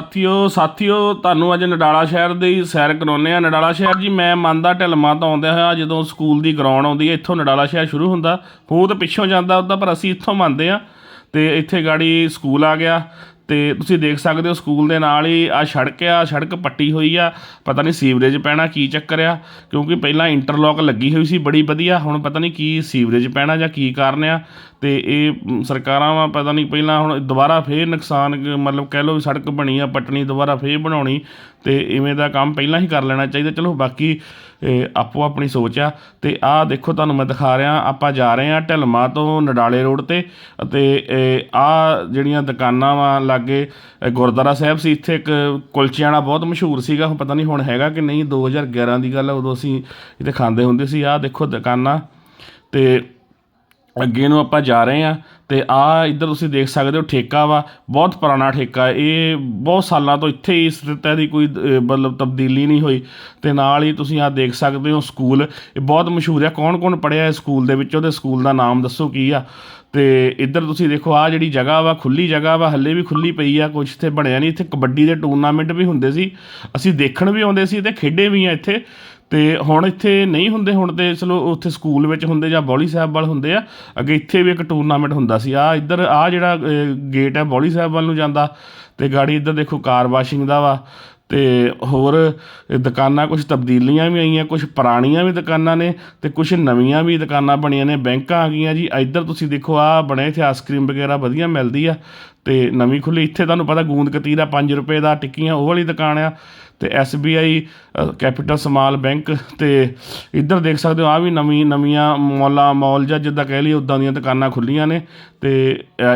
ਸਾਥੀਓ ਸਾਥੀਓ, ਤੁਹਾਨੂੰ ਅੱਜ ਨਡਾਲਾ ਸ਼ਹਿਰ ਦੀ ਸੈਰ ਕਰਾਉਂਦੇ ਆ ਨਡਾਲਾ ਸ਼ਹਿਰ ਜੀ, ਮੈਂ ਮੰਨਦਾ ਢਲਮਾ ਤੋਂ ਆਉਂਦੇ ਹੋਇਆ ਜਦੋਂ ਸਕੂਲ ਦੀ ਗਰਾਊਂਡ ਆਉਂਦੀ ਹੈ, ਇੱਥੋਂ ਨਡਾਲਾ ਸ਼ਹਿਰ ਸ਼ੁਰੂ ਹੁੰਦਾ। ਉਹ ਤਾਂ ਪਿੱਛੋਂ ਜਾਂਦਾ ਉਹਦਾ ਪਰ ਅਸੀਂ ਇੱਥੋਂ ਮੰਨਦੇ ਆ ਤੇ ਇੱਥੇ ਗਾੜੀ ਸਕੂਲ ਆ ਗਿਆ। ਤੇ ਤੁਸੀਂ ਦੇਖ ਸਕਦੇ ਹੋ, ਸਕੂਲ ਦੇ ਨਾਲ ਹੀ ਆ ਸੜਕ ਆ, ਸੜਕ ਪੱਟੀ ਹੋਈ ਆ। ਪਤਾ ਨਹੀਂ ਸੀਵਰੇਜ ਪੈਣਾ ਕੀ ਚੱਕਰ ਆ, ਕਿਉਂਕਿ ਪਹਿਲਾਂ ਇੰਟਰਲੌਕ ਲੱਗੀ ਹੋਈ ਸੀ ਬੜੀ ਵਧੀਆ। ਹੁਣ ਪਤਾ ਨਹੀਂ ਕੀ ਸੀਵਰੇਜ ਪੈਣਾ ਜਾਂ ਕੀ ਕਾਰਨ ਆ। ਅਤੇ ਇਹ ਸਰਕਾਰਾਂ ਵਾ ਪਤਾ ਨਹੀਂ ਪਹਿਲਾਂ ਹੁਣ ਦੁਬਾਰਾ ਫਿਰ ਨੁਕਸਾਨ ਮਤਲਬ ਕਹਿ ਲਓ ਵੀ ਸੜਕ ਬਣੀ ਆ ਪੱਟਣੀ ਦੁਬਾਰਾ ਫਿਰ ਬਣਾਉਣੀ ਅਤੇ ਇਵੇਂ ਦਾ ਕੰਮ ਪਹਿਲਾਂ ਹੀ ਕਰ ਲੈਣਾ ਚਾਹੀਦਾ। ਚਲੋ ਬਾਕੀ ਆਪੋ ਆਪਣੀ ਸੋਚ ਆ। ਅਤੇ ਆਹ ਦੇਖੋ ਤੁਹਾਨੂੰ ਮੈਂ ਦਿਖਾ ਰਿਹਾ, ਆਪਾਂ ਜਾ ਰਹੇ ਹਾਂ ਢਲਮਾ ਤੋਂ ਨਡਾਲੇ ਰੋਡ ਤੇ ਅਤੇ ਆਹ ਜਿਹੜੀਆਂ ਦੁਕਾਨਾਂ ਵਾ ਲਾਗੇ ਗੁਰਦੁਆਰਾ ਸਾਹਿਬ ਸੀ, ਇੱਥੇ ਇੱਕ ਕੁਲਚਿਆਂ ਵਾਲਾ ਬਹੁਤ ਮਸ਼ਹੂਰ ਸੀਗਾ, ਹੁਣ ਪਤਾ ਨਹੀਂ ਹੁਣ ਹੈਗਾ ਕਿ ਨਹੀਂ 2011 ਦੀ ਗੱਲ ਆ, ਉਦੋਂ ਅਸੀਂ ਇੱਥੇ ਖਾਂਦੇ ਹੁੰਦੇ ਸੀ। ਆਹ ਦੇਖੋ ਦੁਕਾਨਾਂ ਅਤੇ ਅੱਗੇ ਨੂੰ ਆਪਾਂ ਜਾ ਰਹੇ ਆ ਤੇ ਆ ਇੱਧਰ ਤੁਸੀਂ ਦੇਖ ਸਕਦੇ ਹੋ ਠੇਕਾ ਵਾ, ਬਹੁਤ ਪੁਰਾਣਾ ਠੇਕਾ ਇਹ ਬਹੁਤ ਸਾਲਾਂ ਤੋਂ ਇੱਥੇ ਹੀ ਸਥਿਤ ਹੈ ਦੀ ਕੋਈ ਮਤਲਬ ਤਬਦੀਲੀ ਨਹੀਂ ਹੋਈ। ਤੇ ਨਾਲ ਹੀ ਤੁਸੀਂ ਆ ਦੇਖ ਸਕਦੇ ਹੋ ਸਕੂਲ, ਇਹ ਬਹੁਤ ਮਸ਼ਹੂਰ ਹੈ। ਕੌਣ ਕੌਣ ਪੜਿਆ ਇਸ ਸਕੂਲ ਦੇ ਵਿੱਚ ਉਹਦੇ ਸਕੂਲ ਦਾ ਨਾਮ ਦੱਸੋ ਕੀ ਆ। ਤੇ ਇੱਧਰ ਤੁਸੀਂ ਦੇਖੋ ਆ ਜਿਹੜੀ ਜਗ੍ਹਾ ਵਾ ਖੁੱਲੀ ਜਗ੍ਹਾ ਵਾ, ਹੱਲੇ ਵੀ ਖੁੱਲੀ ਪਈ ਆ ਕੁਝ ਇੱਥੇ ਬਣਿਆ ਨਹੀਂ। ਇੱਥੇ ਕਬੱਡੀ ਦੇ ਟੂਰਨਾਮੈਂਟ ਵੀ ਹੁੰਦੇ ਸੀ। ਅਸੀਂ ਦੇਖਣ ਵੀ ਆਉਂਦੇ ਸੀ ਤੇ ਖੇਡੇ ਵੀ ਆ ਇੱਥੇ। ਤੇ ਹੁਣ ਇੱਥੇ ਨਹੀਂ ਹੁੰਦੇ, ਹੁਣ ਤੇ ਚਲੋ ਉੱਥੇ ਸਕੂਲ ਵਿੱਚ ਹੁੰਦੇ ਜਾਂ ਬੌਲੀ ਸਾਹਿਬ ਵੱਲ ਹੁੰਦੇ ਆ, ਅੱਗੇ ਇੱਥੇ ਵੀ ਇੱਕ ਟੂਰਨਾਮੈਂਟ ਹੁੰਦਾ ਸੀ। ਆ ਇੱਧਰ ਆ ਜਿਹੜਾ ਗੇਟ ਹੈ ਬੌਲੀ ਸਾਹਿਬ ਵੱਲ ਨੂੰ ਜਾਂਦਾ ਤੇ ਗਾੜੀ ਇੱਧਰ ਦੇਖੋ ਕਾਰ ਵਾਸ਼ਿੰਗ ਦਾ ਵਾ ਤੇ ਹੋਰ ਦੁਕਾਨਾਂ ਕੁਝ ਤਬਦੀਲੀਆਂ ਵੀ ਆਈਆਂ ਕੁਝ ਪੁਰਾਣੀਆਂ ਵੀ ਦੁਕਾਨਾਂ ਨੇ ਤੇ ਕੁਝ ਨਵੀਆਂ ਵੀ ਦੁਕਾਨਾਂ ਬਣੀਆਂ ਨੇ, ਬੈਂਕਾਂ ਆ ਗਈਆਂ ਜੀ। ਇੱਧਰ ਤੁਸੀਂ ਦੇਖੋ ਆ ਬਣੇ ਇੱਥੇ ਆਈਸਕ੍ਰੀਮ ਵਗੈਰਾ ਵਧੀਆ ਮਿਲਦੀ ਆ ਤੇ ਨਵੀਂ ਖੁੱਲੀ। ਇੱਥੇ ਤੁਹਾਨੂੰ ਪਤਾ ਗੂੰਦ ਕਤੀਰਾ 5 ਰੁਪਏ ਦਾ ਟਿੱਕੀਆਂ, ਉਹ ਵਾਲੀ ਦੁਕਾਨ ਆ। ਤੇ SBI ਕੈਪੀਟਲ ਸਮਾਲ ਬੈਂਕ ਤੇ ਇੱਧਰ ਦੇਖ ਸਕਦੇ ਹੋ ਆ ਵੀ ਨਵੀਂ, ਨਵੀਆਂ ਮੌਲਾ, ਮੌਲ ਜਾਂ ਜਿੱਦਾਂ ਕਹਿ ਲਈ ਉਦਾਂ ਦੀਆਂ ਦੁਕਾਨਾਂ ਖੁੱਲੀਆਂ ਨੇ ਤੇ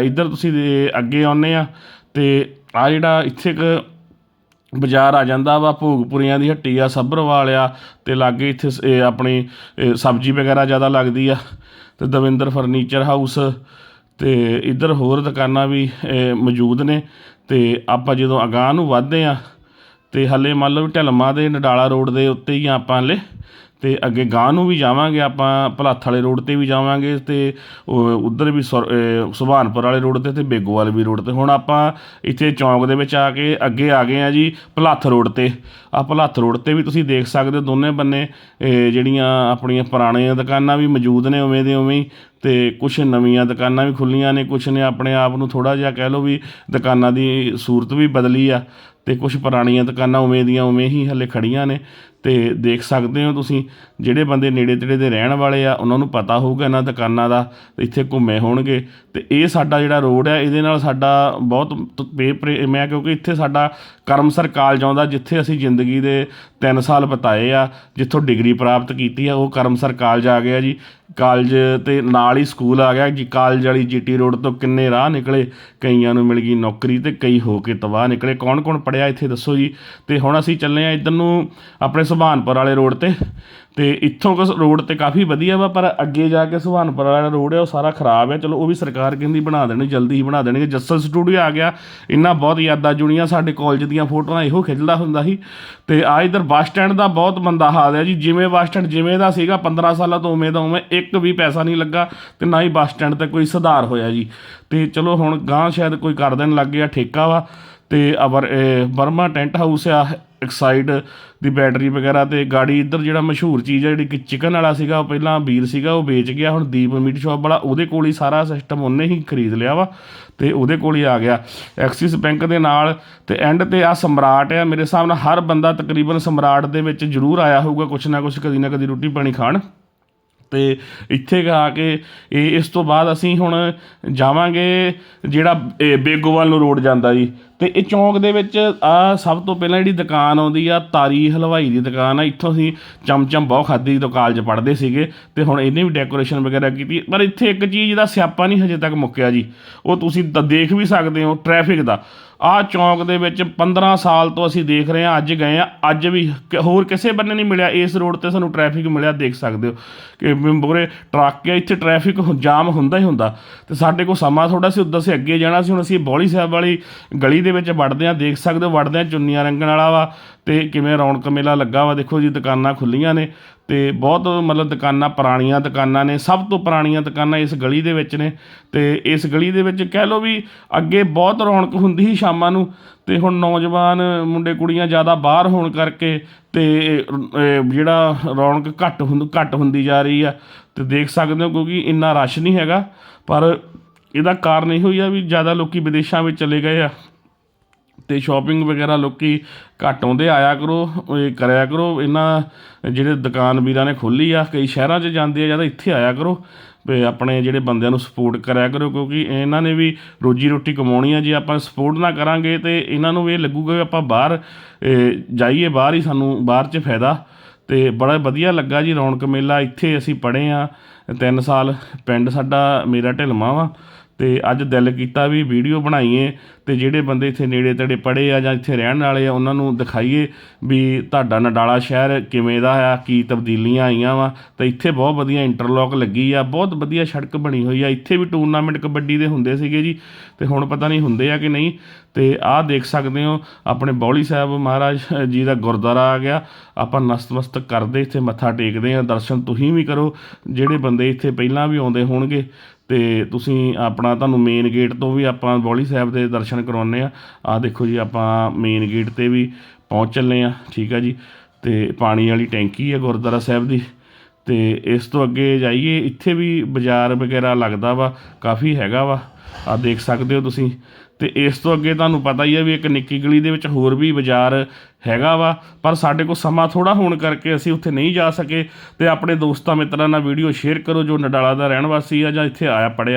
ਇੱਧਰ ਤੁਸੀਂ ਦੇ- ਅੱਗੇ ਆਉਂਦੇ ਆ ਤੇ ਆ ਜਿਹੜਾ ਇੱਥੇ ਇੱਕ ਬਾਜ਼ਾਰ ਆ ਜਾਂਦਾ ਵਾ, ਭੋਗਪੁਰੀਆਂ ਦੀ ਹੱਟੀ ਆ, ਸੱਭਰਵਾਲ ਆ ਤੇ ਲਾਗੇ ਇੱਥੇ ਸ- ਆਪਣੀ ਸਬਜ਼ੀ ਵਗੈਰਾ ਜ਼ਿਆਦਾ ਲੱਗਦੀ ਆ ਤੇ ਦਵਿੰਦਰ ਫਰਨੀਚਰ ਹਾਊਸ ਤੇ ਇੱਧਰ ਹੋਰ ਦੁਕਾਨਾਂ ਵੀ ਮੌਜੂਦ ਨੇ ਤੇ ਆਪਾਂ ਜਦੋਂ ਅਗਾਂਹ ਨੂੰ ਵੱਧਦੇ ਆ ਤੇ ਹੱਲੇ ਮੰਨ ਲਓ ਵੀ ਢਲਮਾ ਦੇ ਨਡਾਲਾ ਰੋਡ ਦੇ ਉੱਤੇ ਹੀ ਆ ਆਪਾਂ ਹਲੇ, ਤੇ ਅੱਗੇ ਗਾਂ ਨੂੰ ਵੀ ਜਾਵਾਂਗੇ, ਆਪਾਂ ਭਲਾਥ ਵਾਲੇ ਰੋਡ ਤੇ ਵੀ ਜਾਵਾਂਗੇ, ਤੇ ਉਧਰ ਵੀ ਸੁਰ- ਸੁਭਾਨਪੁਰ ਵਾਲੇ ਰੋਡ ਤੇ ਤੇ ਬੇਗੋਵਾਲ ਵੀ ਰੋਡ ਤੇ। ਹੁਣ ਆਪਾਂ ਇੱਥੇ ਚੌਂਕ ਦੇ ਵਿੱਚ ਆ ਕੇ ਅੱਗੇ ਆ ਗਏ ਆ ਜੀ ਭਲਾਥ ਰੋਡ ਤੇ। ਆ ਭਲਾਥ ਰੋਡ ਤੇ ਵੀ ਤੁਸੀਂ ਦੇਖ ਸਕਦੇ ਹੋ ਦੋਨੇ ਬੰਨੇ ਜਿਹੜੀਆਂ ਆਪਣੀਆਂ ਪੁਰਾਣੀਆਂ ਦੁਕਾਨਾਂ ਵੀ ਮੌਜੂਦ ਨੇ ਉਵੇਂ ਦੇ ਉਵੇਂ ਹੀ, ਤੇ ਕੁਝ ਨਵੀਆਂ ਦੁਕਾਨਾਂ ਵੀ ਖੁੱਲੀਆਂ ਨੇ ਕੁਝ ਨੇ ਆਪਣੇ ਆਪ ਨੂੰ ਥੋੜਾ ਜਿਹਾ ਕਹਿ ਲਓ ਵੀ ਦੁਕਾਨਾਂ ਦੀ ਸੂਰਤ ਵੀ ਬਦਲੀ ਆ। ਤੇ ਕੁਝ ਪੁਰਾਣੀਆਂ ਦੁਕਾਨਾਂ ਉਵੇਂ ਦੀਆਂ ਉਵੇਂ ਹੀ ਹਲੇ ਖੜੀਆਂ ਨੇ। ਅਤੇ ਦੇਖ ਸਕਦੇ ਹੋ ਤੁਸੀਂ, ਜਿਹੜੇ ਬੰਦੇ ਨੇੜੇ ਤੇੜੇ ਦੇ ਰਹਿਣ ਵਾਲੇ ਆ, ਉਹਨਾਂ ਨੂੰ ਪਤਾ ਹੋਊਗਾ ਇਹਨਾਂ ਦੁਕਾਨਾਂ ਦਾ, ਤੇ ਇੱਥੇ ਘੁੰਮੇ ਹੋਣਗੇ। ਤੇ ਇਹ ਸਾਡਾ ਜਿਹੜਾ ਰੋਡ ਹੈ ਇਹਦੇ ਨਾਲ ਸਾਡਾ ਬਹੁਤ ਤ- ਮੈਂ ਕਿਉਂਕਿ ਇੱਥੇ ਸਾਡਾ ਕਰਮਸਰ ਕਾਲਜ ਆਉਂਦਾ ਜਿੱਥੇ ਅਸੀਂ ਜ਼ਿੰਦਗੀ ਦੇ 3 ਸਾਲ ਬਿਤਾਏ ਆ, ਜਿੱਥੋਂ ਡਿਗਰੀ ਪ੍ਰਾਪਤ ਕੀਤੀ ਆ, ਉਹ ਕਰਮਸਰ ਕਾਲਜ ਆ ਗਿਆ ਜੀ। ਕਾਲਜ ਤੇ ਨਾਲ ਹੀ ਸਕੂਲ ਆ ਗਿਆ ਜੀ। ਕਾਲਜ ਵਾਲੀ ਜੀਟੀ ਰੋਡ ਤੋਂ ਕਿੰਨੇ ਰਾਹ ਨਿਕਲੇ, ਕਈਆਂ ਨੂੰ ਮਿਲ ਗਈ ਨੌਕਰੀ ਤੇ ਕਈ ਹੋ ਕੇ ਤਬਾਹ ਨਿਕਲੇ। ਕੌਣ ਕੌਣ ਪੜਿਆ ਇੱਥੇ ਦੱਸੋ ਜੀ। ਤੇ ਹੁਣ ਅਸੀਂ ਚੱਲੇ ਆ ਇੱਧਰ ਨੂੰ, ਆਪਣੇ ਸੁਭਾਨਪੁਰ ਵਾਲੇ ਰੋਡ ਤੇ। ਤੇ ਇੱਥੋਂ ਕੁ ਰੋਡ ਤੇ ਕਾਫੀ ਵਧੀਆ ਵਾ, ਪਰ ਅੱਗੇ ਜਾ ਕੇ ਸੁਭਾਨਪੁਰ ਵਾਲਾ ਰੋਡ ਹੈ ਉਹ ਸਾਰਾ ਖਰਾਬ ਹੈ ਚਲੋ, ਉਹ ਵੀ ਸਰਕਾਰ ਕਹਿੰਦੀ ਬਣਾ ਦੇਣੀ, ਜਲਦੀ ਹੀ ਬਣਾ ਦੇਣਗੇ। ਜੱਸਲ ਸਟੂਡੀਓ ਆ ਗਿਆ। ਇੰਨਾ ਬਹੁਤ ਯਾਦਾਂ ਜੁੜੀਆਂ ਸਾਡੇ ਕਾਲਜ ਦੀਆਂ ਫੋਟੋਆਂ, ਇਹੋ ਖਿੱਚਦਾ ਹੁੰਦਾ ਸੀ। ਤੇ ਆ ਇਧਰ ਬੱਸ ਸਟੈਂਡ ਦਾ ਬਹੁਤ ਮੰਦਾ ਹਾਲ ਹੈ ਜੀ। ਜਿਵੇਂ ਬੱਸ ਸਟੈਂਡ ਜਿਵੇਂ ਦਾ ਸੀਗਾ 15 ਸਾਲਾਂ ਤੋਂ ਉਵੇਂ ਦਾ ਉਵੇਂ, ਇੱਕ ਵੀ ਪੈਸਾ ਨਹੀਂ ਲੱਗਾ ਤੇ ਨਾ ਹੀ ਬੱਸ ਸਟੈਂਡ ਤੇ ਕੋਈ ਸੁਧਾਰ ਹੋਇਆ ਜੀ। ਤੇ ਚਲੋ, ਹੁਣ ਗਾਂ ਸ਼ਾਇਦ ਕੋਈ ਕਰ ਦੇਣ ਲੱਗ ਗਿਆ, ਠੇਕਾ ਵਾ। ਤੇ ਅਵਰ, ਇਹ ਬਰਮਾ ਟੈਂਟ ਹਾਊਸ ਆ ਐਕਸਾਈਡ ਦੀ ਬੈਟਰੀ ਵਗੈਰਾ ਤੇ ਗਾੜੀ ਇੱਧਰ ਜਿਹੜਾ ਮਸ਼ਹੂਰ ਚੀਜ਼ ਹੈ ਜਿਹੜੀ ਕਿ ਚਿਕਨ ਵਾਲਾ ਸੀਗਾ, ਉਹ ਪਹਿਲਾਂ ਵੀਰ ਸੀਗਾ, ਉਹ ਵੇਚ ਗਿਆ, ਹੁਣ ਦੀਪ ਮੀਟ ਸ਼ਾਪ ਵਾਲਾ, ਉਹਦੇ ਕੋਲ ਹੀ ਸਾਰਾ ਸਿਸਟਮ ਉਹਨੇ ਹੀ ਖਰੀਦ ਲਿਆ ਵਾ ਤੇ ਉਹਦੇ ਕੋਲ ਹੀ ਆ ਗਿਆ। ਐਕਸਿਸ ਬੈਂਕ ਦੇ ਨਾਲ ਤੇ ਐਂਡ ਤੇ ਆ ਸਮਰਾਟ ਆ, ਮੇਰੇ ਹਿਸਾਬ ਨਾਲ ਹਰ ਬੰਦਾ ਤਕਰੀਬਨ ਸਮਰਾਟ ਦੇ ਵਿੱਚ ਜ਼ਰੂਰ ਆਇਆ ਹੋਊਗਾ, ਕੁਛ ਨਾ ਕੁਛ ਕਦੀ ਨਾ ਕਦੀ ਰੋਟੀ ਪਾਣੀ ਖਾਣ। ਤੇ ਇੱਥੇ ਆ ਕੇ ਇਹ ਇਸ ਤੋਂ ਬਾਅਦ ਅਸੀਂ ਹੁਣ ਜਾਵਾਂਗੇ ਜਿਹੜਾ ਇਹ ਬੇਗੋਵਾਲ ਨੂੰ ਰੋਡ ਜਾਂਦਾ ਜੀ। ਤੇ ਇਹ ਚੌਂਕ ਦੇ ਵਿੱਚ ਆ ਸਭ ਤੋਂ ਪਹਿਲਾਂ ਜਿਹੜੀ ਦੁਕਾਨ ਆਉਂਦੀ ਆ, ਤਾਰੀ ਹਲਵਾਈ ਦੀ ਦੁਕਾਨ ਆ। ਇੱਥੋਂ ਅਸੀਂ ਚਮਚਮ ਬਹੁਤ ਖਾਦੀ ਜਦੋਂ ਕਾਲਜ ਪੜ੍ਹਦੇ ਸੀਗੇ ਤੇ ਹੁਣ ਇਹਨੇ ਵੀ ਡੈਕੋਰੇਸ਼ਨ ਵਗੈਰਾ ਕੀਤੀ। ਪਰ ਇੱਥੇ ਇੱਕ ਚੀਜ਼ ਦਾ ਸਿਆਪਾ ਨਹੀਂ ਹਜੇ ਤੱਕ ਮੁੱਕਿਆ ਜੀ। ਉਹ ਤੁਸੀਂ ਤਾਂ ਦੇਖ ਵੀ ਸਕਦੇ ਹੋ ਟ੍ਰੈਫਿਕ ਦਾ। ਆਹ ਚੌਂਕ ਦੇ ਵਿੱਚ 15 ਸਾਲ ਤੋਂ ਅਸੀਂ ਦੇਖ ਰਹੇ ਹਾਂ, ਅੱਜ ਗਏ ਆ ਅੱਜ ਵੀ ਹੋਰ ਕਿਸੇ ਬੰਨੇ ਨਹੀਂ ਮਿਲਿਆ। ਇਸ ਰੋਡ ਤੇ ਸਾਨੂੰ ਟ੍ਰੈਫਿਕ ਮਿਲਿਆ, ਦੇਖ ਸਕਦੇ ਹੋ। ਕਿ ਬੁਰੇ ਟਰੱਕ ਆ, ਇੱਥੇ ਟ੍ਰੈਫਿਕ ਜਾਮ ਹੁੰਦਾ ਹੀ ਹੁੰਦਾ। ਤੇ ਸਾਡੇ ਕੋਲ ਸਮਾਂ ਥੋੜਾ ਸੀ, ਉੱਦਾਂ ਅਸੀਂ ਅੱਗੇ ਜਾਣਾ ਸੀ, ਹੁਣ ਅਸੀਂ ਬੌਲੀ ਸਾਹਿਬ ਵਾਲੀ ਗਲੀ ਦੇ ਵਿੱਚ ਵੜਦੇ ਆ, ਦੇਖ ਸਕਦੇ ਹੋ, ਵੜਦੇ ਆ, ਚੁੰਨੀਆਂ ਰੰਗਣ ਵਾਲਾ ਵਾ ਤੇ ਕਿਵੇਂ ਰੌਣਕ ਮੇਲਾ ਲੱਗਾ ਵਾ। ਦੇਖੋ ਜੀ, ਦੁਕਾਨਾਂ ਖੁੱਲੀਆਂ ਨੇ ਤੇ ਬਹੁਤ ਮਤਲਬ ਦੁਕਾਨਾਂ ਪੁਰਾਣੀਆਂ ਦੁਕਾਨਾਂ ਨੇ, ਸਭ ਤੋਂ ਪੁਰਾਣੀਆਂ ਦੁਕਾਨਾਂ ਇਸ ਗਲੀ ਦੇ ਵਿੱਚ ਨੇ ਤੇ ਇਸ ਗਲੀ ਦੇ ਵਿੱਚ ਕਹਿ ਲਓ ਵੀ ਅੱਗੇ ਬਹੁਤ ਰੌਣਕ ਹੁੰਦੀ ਸੀ ਸ਼ਾਮਾਂ ਨੂੰ ਤੇ ਹੁਣ ਨੌਜਵਾਨ ਮੁੰਡੇ ਕੁੜੀਆਂ ਜ਼ਿਆਦਾ ਬਾਹਰ ਹੋਣ ਕਰਕੇ ਤੇ ਜਿਹੜਾ ਰੌਣਕ ਘੱਟ ਹੁੰਦ ਘੱਟ ਹੁੰਦੀ ਜਾ ਰਹੀ ਆ ਤੇ ਦੇਖ ਸਕਦੇ ਹੋ ਕਿਉਂਕਿ ਇੰਨਾ ਰਸ਼ ਨਹੀਂ ਹੈਗਾ, ਪਰ ਇਹਦਾ ਕਾਰਨ ਇਹੋ ਹੀ ਆ ਵੀ ਜ਼ਿਆਦਾ ਲੋਕੀ ਵਿਦੇਸ਼ਾਂ ਵਿੱਚ ਚਲੇ ਗਏ ਆ। ਅਤੇ ਸ਼ੋਪਿੰਗ ਵਗੈਰਾ ਲੋਕ ਘੱਟ ਆਉਂਦੇ, ਆਇਆ ਕਰੋ, ਇਹ ਕਰਿਆ ਕਰੋ। ਇਹਨਾਂ ਜਿਹੜੇ ਦੁਕਾਨ ਵੀਰਾਂ ਨੇ ਖੋਲ੍ਹੀ ਆ, ਕਈ ਸ਼ਹਿਰਾਂ 'ਚ ਜਾਂਦੇ ਆ ਜਾਂ ਤਾਂ ਇੱਥੇ ਆਇਆ ਕਰੋ ਅਤੇ ਆਪਣੇ ਜਿਹੜੇ ਬੰਦਿਆਂ ਨੂੰ ਸਪੋਰਟ ਕਰਿਆ ਕਰੋ, ਕਿਉਂਕਿ ਇਹਨਾਂ ਨੇ ਵੀ ਰੋਜੀ ਰੋਟੀ ਕਮਾਉਣੀ ਆ। ਜੇ ਆਪਾਂ ਸਪੋਰਟ ਨਾ ਕਰਾਂਗੇ ਤੇ ਇਹਨਾਂ ਨੂੰ ਵੀ ਇਹ ਲੱਗੂਗਾ ਵੀ ਆਪਾਂ ਬਾਹਰ ਜਾਈਏ ਬਾਹਰ ਹੀ ਸਾਨੂੰ, ਬਾਹਰ 'ਚ ਫਾਇਦਾ। ਅਤੇ ਬੜਾ ਵਧੀਆ ਲੱਗਾ ਜੀ ਰੌਣਕ ਮੇਲਾ। ਇੱਥੇ ਅਸੀਂ ਪੜ੍ਹੇ ਆ, ਤਿੰਨ ਸਾਲ ਪਿੰਡ ਸਾਡਾ ਮੇਰਾ ਢਿਲਮਾ ਵਾ। ਤੇ ਅੱਜ ਦਿਲ ਕੀਤਾ ਵੀ ਵੀਡੀਓ ਬਣਾਈਏ ਤੇ ਜਿਹੜੇ ਬੰਦੇ ਇੱਥੇ ਨੇੜੇ ਤੇੜੇ ਪੜ੍ਹੇ ਆ ਜਾਂ ਇੱਥੇ ਰਹਿਣ ਵਾਲੇ ਆ, ਉਹਨਾਂ ਨੂੰ ਦਿਖਾਈਏ ਵੀ ਤੁਹਾਡਾ ਨਡਾਲਾ ਸ਼ਹਿਰ ਕਿਵੇਂ ਦਾ ਆ, ਕੀ ਤਬਦੀਲੀਆਂ ਆਈਆਂ ਵਾ। ਤੇ ਇੱਥੇ ਬਹੁਤ ਵਧੀਆ ਇੰਟਰਲੌਕ ਲੱਗੀ ਆ, ਬਹੁਤ ਵਧੀਆ ਸੜਕ ਬਣੀ ਹੋਈ ਆ। ਇੱਥੇ ਵੀ ਟੂਰਨਾਮੈਂਟ ਕਬੱਡੀ ਦੇ ਹੁੰਦੇ ਸੀਗੇ ਜੀ, ਤੇ ਹੁਣ ਪਤਾ ਨਹੀਂ ਹੁੰਦੇ ਆ ਕਿ ਨਹੀਂ। ਤੇ ਆਹ ਦੇਖ ਸਕਦੇ ਹੋ, ਆਪਣੇ ਬੌਲੀ ਸਾਹਿਬ ਮਹਾਰਾਜ ਜੀ ਦਾ ਗੁਰਦੁਆਰਾ ਆ ਗਿਆ। ਆਪਾਂ ਨਸਤਮਸਤਕ ਕਰਦੇ, ਇੱਥੇ ਮੱਥਾ ਟੇਕਦੇ ਆ, ਦਰਸ਼ਨ ਤੁਸੀਂ ਵੀ ਕਰੋ। ਜਿਹੜੇ ਬੰਦੇ ਇੱਥੇ ਪਹਿਲਾਂ ਵੀ ਆਉਂਦੇ ਹੋਣਗੇ ਅਤੇ ਤੁਸੀਂ ਆਪਣਾ ਤੁਹਾਨੂੰ ਮੇਨ ਗੇਟ ਤੋਂ ਵੀ ਆਪਾਂ ਬੌਲੀ ਸਾਹਿਬ ਦੇ ਦਰਸ਼ਨ ਕਰਵਾਉਂਦੇ ਹਾਂ। ਆਹ ਦੇਖੋ ਜੀ, ਆਪਾਂ ਮੇਨ ਗੇਟ ਤੇ ਵੀ ਪਹੁੰਚ ਚੱਲੇ ਹਾਂ, ਠੀਕ ਆ ਜੀ। ਅਤੇ ਪਾਣੀ ਵਾਲੀ ਟੈਂਕੀ ਹੈ ਗੁਰਦੁਆਰਾ ਸਾਹਿਬ ਦੀ। ਅਤੇ ਇਸ ਤੋਂ ਅੱਗੇ ਜਾਈਏ, ਇੱਥੇ ਵੀ ਬਾਜ਼ਾਰ ਵਗੈਰਾ ਲੱਗਦਾ ਵਾ, ਕਾਫੀ ਹੈਗਾ ਵਾ। ਆ ਦੇਖ ਸਕਦੇ ਹੋ ਤੁਸੀਂ। ਤੇ ਇਸ ਤੋਂ ਅੱਗੇ ਤੁਹਾਨੂੰ ਪਤਾ ਹੀ ਹੈ ਵੀ ਇੱਕ ਨਿੱਕੀ ਗਲੀ ਦੇ ਵਿੱਚ ਹੋਰ ਵੀ ਬਾਜ਼ਾਰ ਹੈਗਾ ਵਾ, ਪਰ ਸਾਡੇ ਕੋਲ ਸਮਾਂ ਥੋੜਾ ਹੋਣ ਕਰਕੇ ਅਸੀਂ ਉੱਥੇ ਨਹੀਂ ਜਾ ਸਕੇ। ਤੇ ਆਪਣੇ ਦੋਸਤਾਂ ਮਿੱਤਰਾਂ ਨਾਲ ਵੀਡੀਓ ਸ਼ੇਅਰ ਕਰੋ ਜੋ ਨਡਾਲਾ ਦਾ ਰਹਿਣ ਵਾਸੀ ਆ ਜਾਂ ਇੱਥੇ ਆਇਆ ਪੜਿਆ।